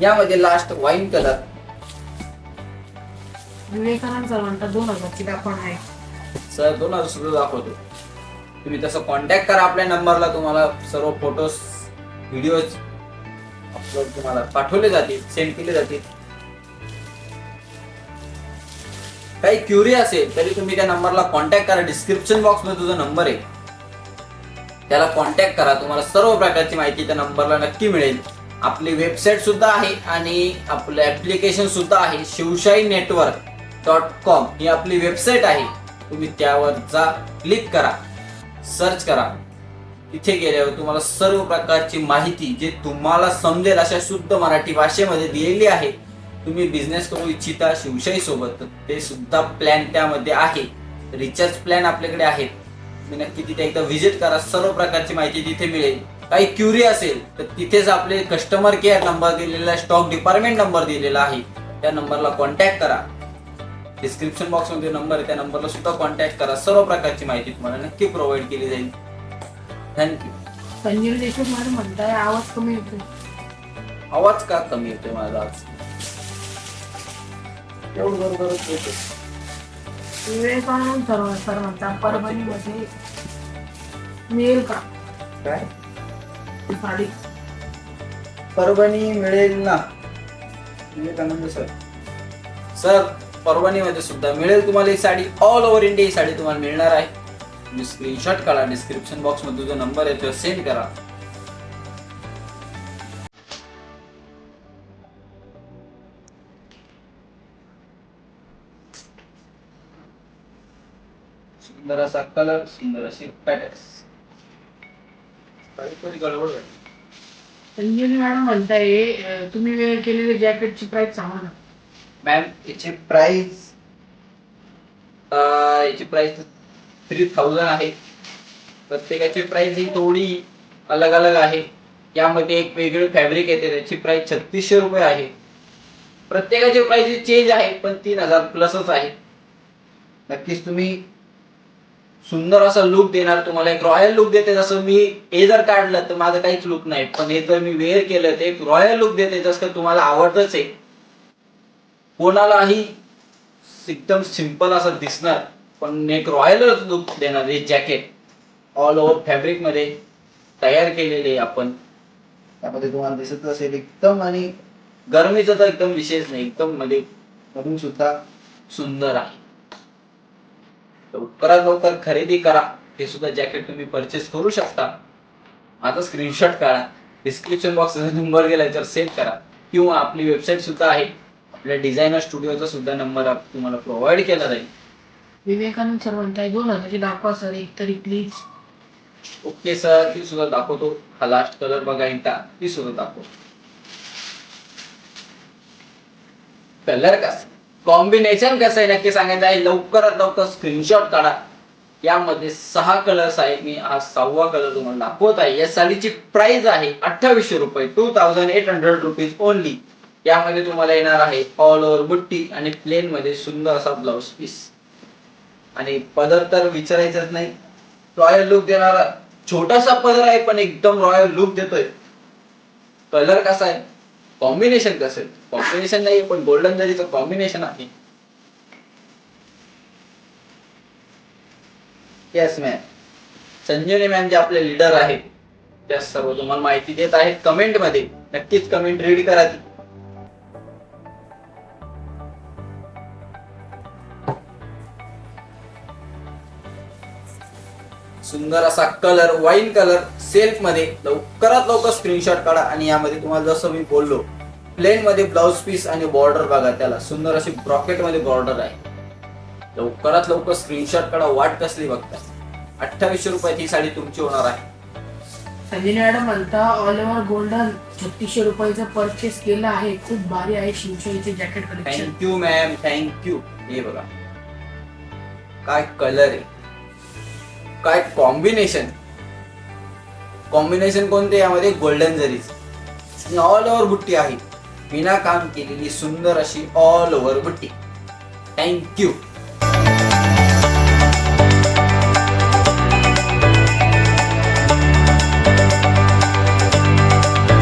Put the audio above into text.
यामध्ये last wine colour Vivekanand sir म्हणतात दोन हजारची आहे. सर दोन हजार सुद्धा दाखवतो. तुम्ही तसं कॉन्टॅक्ट करा आपल्या नंबरला तुम्हाला सर्व फोटोज व्हिडिओज अपलोड तुम्हाला पाठवले जातील सेंड केले जातील. काही क्युरी असेल तरी तुम्ही त्या नंबरला कॉन्टॅक्ट करा. डिस्क्रिप्शन बॉक्समध्ये तुझा नंबर आहे. त्याला कॉन्टॅक्ट करा. तुम्हाला सर्व प्रकारची माहिती त्या नंबरला नक्की मिळेल. आपली वेबसाईट सुद्धा आहे आणि आपलं ऍप्लिकेशन सुद्धा आहे शिवशाही नेटवर्क डॉट कॉम ही आपली वेबसाईट आहे. तुम्ही त्यावर जा क्लिक करा सर्च करा. तिथे गेल्यावर तुम्हाला सर्व प्रकारची माहिती जे तुम्हाला समजेल अशा शुद्ध मराठी भाषेमध्ये दिलेली आहे. तुम्ही बिझनेस करू इच्छिता शिवशाही सोबत ते सुद्धा प्लॅन त्यामध्ये आहे. रिचार्ज प्लॅन आपल्याकडे आहेत तुम्ही नक्की तिथे एकदा व्हिजिट करा सर्व प्रकारची माहिती तिथे मिळेल. काही क्युरी असेल तर तिथेच आपले कस्टमर केअर नंबर दिलेला आहे स्टॉक डिपार्टमेंट नंबर दिलेला आहे. त्या नंबरला कॉन्टॅक्ट करा. डिस्क्रिप्शन बॉक्समध्ये नंबर आहे त्या नंबरला सुद्धा कॉन्टॅक्ट करा. सर्व प्रकारची माहिती तुम्हाला नक्की प्रोव्हाइड केली जाईल. थँक्यू संजीव देशमुख म्हणताय आवाज कमी येतो आवाज का कमी येतोय माझा? आज एवढं बरोबरच. विवेकानंद सर सर म्हणतात परभणीमध्ये मिळेल का काय? साडी परभणी मिळेल ना? विवेकानंद सर. सर परभणीमध्ये सुद्धा मिळेल तुम्हाला ही साडी. ऑल ओव्हर इंडिया ही साडी तुम्हाला मिळणार आहे. तुम्ही स्क्रीनशॉट काढा डिस्क्रिप्शन बॉक्समध्ये जो नंबर आहे तो सेंड करा. सुंदर असा कलर सुंदर अशी पॅटर्स काहीतरी गडबड आहे. संजीवनी मॅडम म्हणताय तुम्ही केलेली जॅकेटची प्राइस सांगा ना. मॅम याची प्राइस याची प्राइस थ्री थाउजंड आहे. प्रत्येकाची प्राइस ही थोडी अलग अलग आहे. यामध्ये एक वेगळी फॅब्रिक येते त्याची प्राइस छत्तीसशे रुपये आहे. प्रत्येकाची प्राइस चेंज आहे पण तीन हजार प्लसच आहे. नक्कीच तुम्ही सुंदर असा लुक देणार तुम्हाला. एक रॉयल लुक देते जसं मी हे जर काढलं तर माझं काहीच लुक नाही. पण हे जर मी वेअर केलं तर एक रॉयल लुक देते जसं तुम्हाला आवडतच आहे. कोणालाही एकदम सिंपल असं दिसणार पण एक रॉयलच लुक देणार हे जॅकेट ऑल ओव्हर फॅब्रिकमध्ये तयार केलेले आपण. त्यामध्ये तुम्हाला दिसत असेल एकदम आणि गरमीचा तर एकदम विशेष नाही एकदम मध्ये म्हणून सुद्धा सुंदर आहे. लवकरात लवकर खरेदी करा. हे सुद्धा जॅकेट तुम्ही परचेस करू शकता. माझा स्क्रीनशॉट काढा. डिस्क्रिप्शन बॉक्स नंबर गेला तर सेव्ह करा. किंवा आपली वेबसाईट सुद्धा आहे. आपल्या डिझायनर स्टुडिओचा सुद्धा नंबर तुम्हाला प्रोव्हाइड केला जाईल. विवेकानंद सर म्हणताय दोन हजारची दाखवा सर एक तरी प्लीज ओके सर ती सुद्धा दाखवतो. हा लास्ट कलर बघा इंटा ती सुद्धा दाखवतो. कलर कसा कॉम्बिनेशन कसं आहे नक्की सांगायचं आहे? लवकरात लवकर स्क्रीनशॉट काढा. यामध्ये सहा कलर्स आहे. मी हा सहावा कलर तुम्हाला दाखवत आहे. या साडीची प्राइस आहे अठ्ठावीसशे रुपये. Two thousand eight hundred rupees only यामध्ये तुम्हाला येणार आहे ऑल ओव्हर बुट्टी आणि प्लेन मध्ये सुंदर असा ब्लाउज पीस आणि पदर तर विचारायचंच नाही. रॉयल लुक देणारा छोटासा पदर आहे पण एकदम रॉयल लुक देतोय. कलर कसा आहे? कॉम्बिनेशन कसं आहे कॉम्बिनेशन नाही पण गोल्डन जरीचं कॉम्बिनेशन आहे. येस मॅम संजीवनी मॅम जे आपले लीडर आहेत त्या सर्व तुम्हाला माहिती देत आहेत. कमेंटमध्ये नक्कीच कमेंट रीड करा ती. सुंदर असा कलर वाईन कलर सेल्फमध्ये लवकरात लवकर स्क्रीनशॉट काढा आणि यामध्ये तुम्हाला जसं मी बोललो प्लेन मध्ये ब्लाउज पीस आणि बॉर्डर बघा त्याला सुंदर अशी ब्रॉकेटमध्ये बॉर्डर आहे. लवकरात लवकर स्क्रीनशॉट काढा वाट कसली बघता. अठ्ठावीसशे रुपयात ही साडी तुमची होणार आहे. संजीवनी मॅडम म्हणता ऑल ओव्हर गोल्डन छत्तीसशे रुपयाचं परचेस केलं आहे. खूप भारी आहे शिवशाहीचे jacket collection thank you ma'am thank you हे बघा. काय कलर आहे? काय कॉम्बिनेशन कॉम्बिनेशन कोणते? यामध्ये गोल्डन जरीज आणि ऑल ओव्हर बुट्टी आहे. विना काम केलेली सुंदर अशी ऑल ओव्हर बुट्टी. थँक्यू